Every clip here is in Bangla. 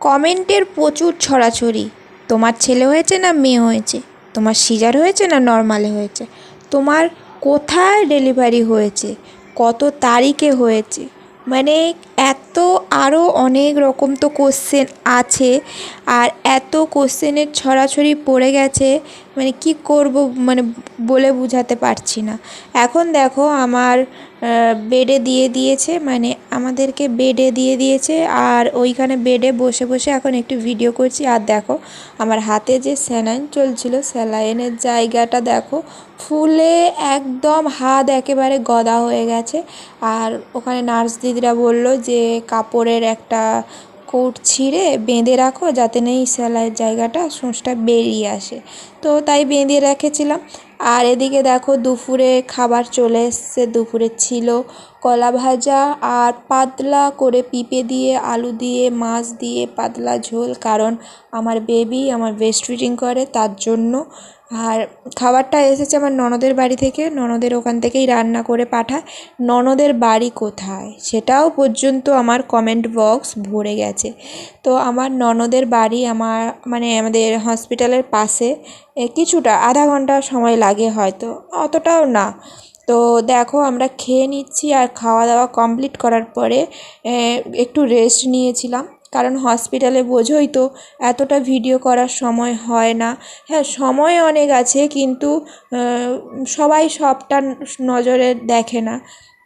কমেন্টের প্রচুর ছড়াছড়ি। তোমার ছেলে হয়েছে না মেয়ে হয়েছে? তোমার সিজার হয়েছে না নর্মালে হয়েছে? তোমার কোথায় ডেলিভারি হয়েছে? কত তারিখে হয়েছে? মানে এত আরও অনেক রকম তো কোশ্চেন আছে, আর এত কোশ্চেনের ছড়াছড়ি পড়ে গেছে মানে কী করব মানে বলে বোঝাতে পারছি না। এখন দেখো আমার বেডে দিয়ে দিয়েছে মানে আমাদেরকে বেডে দিয়ে দিয়েছে, আর ওইখানে বেডে বসে বসে এখন একটু ভিডিও করছি। আর দেখো, আমার হাতে যে স্যালাইন চলছিল, স্যালাইনের জায়গাটা দেখো, ফুলে একদম হাত একেবারে গদা হয়ে গেছে। আর ওখানে নার্স দিদিরা বলল যে, কাপড়ের একটা কোট ছিঁড়ে বেঁধে রাখো, যাতে নেই স্যালাইয়ের জায়গাটা, সূঁচটা বেরিয়ে আসে। তো তাই বেঁধে রেখেছিলাম। আর এদিকে দেখো দুপুরে খাবার চলে এসছে। দুপুরে ছিল কলা ভাজা আর পাতলা করে পিঁপে দিয়ে, আলু দিয়ে, মাছ দিয়ে পাতলা ঝোল। কারণ আমার বেবি আমার ব্রেস্ট ফিডিং করে তার জন্য। আর খাবারটা এসেছে আমার ননদের বাড়ি থেকে। ননদের ওখান থেকেই রান্না করে পাঠায়। ননদের বাড়ি কোথায়? সেটাও পর্যন্ত আমার কমেন্ট বক্স ভরে গেছে। তো আমার ননদের বাড়ি আমার মানে আমাদের হসপিটালের পাশে। কিছুটা আধা ঘণ্টা সময় লাগে হয়তো, অতটাও না। তো দেখো আমরা খেয়ে নিচ্ছি আর খাওয়া দাওয়া কমপ্লিট করার পরে একটু রেস্ট নিয়েছিলাম। কারণ হসপিটালে বোঝোই তো, এতটা ভিডিও করার সময় হয় না। হ্যাঁ সময় অনেক আছে, কিন্তু সবাই সবটা নজরে দেখে না।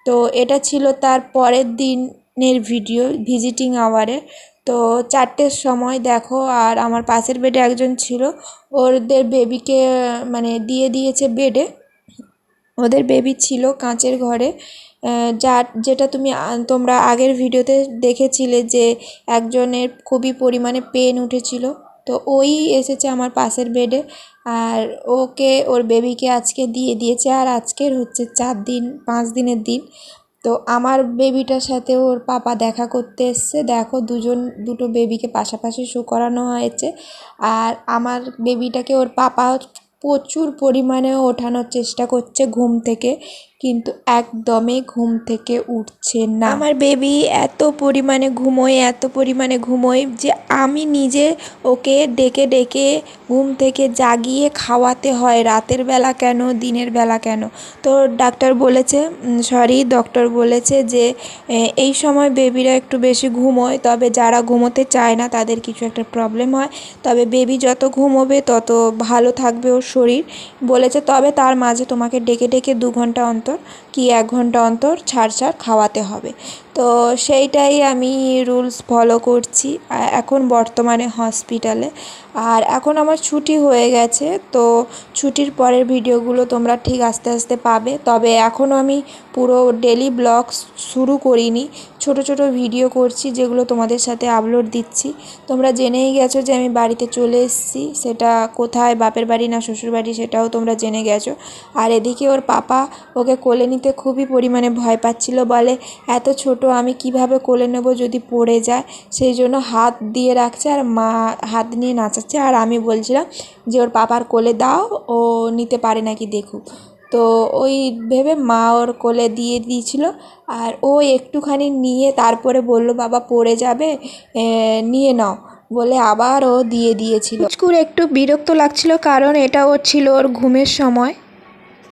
তো এটা ছিল তার পরের দিনের ভিডিও ভিজিটিং আওয়ারে। তো চারটের সময় দেখো, আর আমার পাশের বেডে একজন ছিল। ওদের বেবিকে মানে দিয়ে দিয়েছে বেডে। ওদের বেবি ছিল কাঁচের ঘরে। যার, যেটা তুমি তোমরা আগের ভিডিওতে দেখেছিলে যে একজনের খুবই পরিমাণে পেন উঠেছিল। তো ওই এসেছে আমার পাশের বেডে, আর ওকে, ওর বেবিকে আজকে দিয়ে দিয়েছে। আর আজকের হচ্ছে চার দিন, পাঁচ দিনের দিন। তো আমার বেবিটার সাথে ওর পাপা দেখা করতে এসছে। দেখো, দুজন, দুটো বেবিকে পাশাপাশি শু করানো হয়েছে। আর আমার বেবিটাকে ওর পাপা প্রচুর পরিমাণে ওঠানোর চেষ্টা করছে ঘুম থেকে। কিন্তু একদমই ঘুম থেকে উঠছে না। আমার বেবি এত পরিমাণে ঘুমোয়, এত পরিমাণে ঘুমোয় যে আমি নিজে ওকে ডেকে ডেকে ঘুম থেকে জাগিয়ে খাওয়াতে হয়, রাতের বেলা কেন, দিনের বেলা কেন? তো ডাক্তার বলেছে সরি ডক্টর বলেছে যে এই সময় বেবিরা একটু বেশি ঘুমোয়, তবে যারা ঘুমোতে চায় না তাদের কিছু একটা প্রবলেম হয়। তবে বেবি যত ঘুমোবে তত ভালো থাকবে ওর শরীর। বলেছে, তবে তার মাঝে তোমাকে ডেকে ডেকে দু ঘণ্টা অন্তর কি এক ঘণ্টা অন্তর ছাড় ছাড় খাওয়াতে হবে। তো সেইটাই আমি রুলস ফলো করছি এখন বর্তমানে হসপিটালে আর এখন আমার ছুটি হয়ে গেছে, তো ছুটির পরের ভিডিওগুলো তোমরা ঠিক আস্তে আস্তে পাবে। তবে এখনও আমি পুরো ডেলি ব্লগ শুরু করিনি, ছোট ছোট ভিডিও করছি যেগুলো তোমাদের সাথে আপলোড দিচ্ছি। তোমরা জেনেই গেছো যে আমি বাড়িতে চলে এসেছি, সেটা কোথায়, বাপের বাড়ি না শ্বশুর বাড়ি সেটাও তোমরা জেনে গেছো। আর এদিকে ওর পাপা ওকে কোলে নিতে খুবই পরিমাণে ভয় পাচ্ছিল বলে, এত ছোট আমি কীভাবে কোলে নেব যদি পড়ে যায়? সেই জন্য হাত দিয়ে রাখছে আর মা হাত নিয়ে নাচাচ্ছে। আর আমি বলছিলাম যে, ওর পাপার কোলে দাও, ও নিতে পারে নাকি দেখুক। তো ওই ভেবে মা ওর কোলে দিয়ে দিয়েছিল। আর ও একটুখানি নিয়ে তারপরে বলল, বাবা, পড়ে যাবে নিয়ে নাও। বলে আবার ও দিয়ে দিয়েছিল। পুচকুর একটু বিরক্ত লাগছিল কারণ এটা ওর ছিল ওর ঘুমের সময়।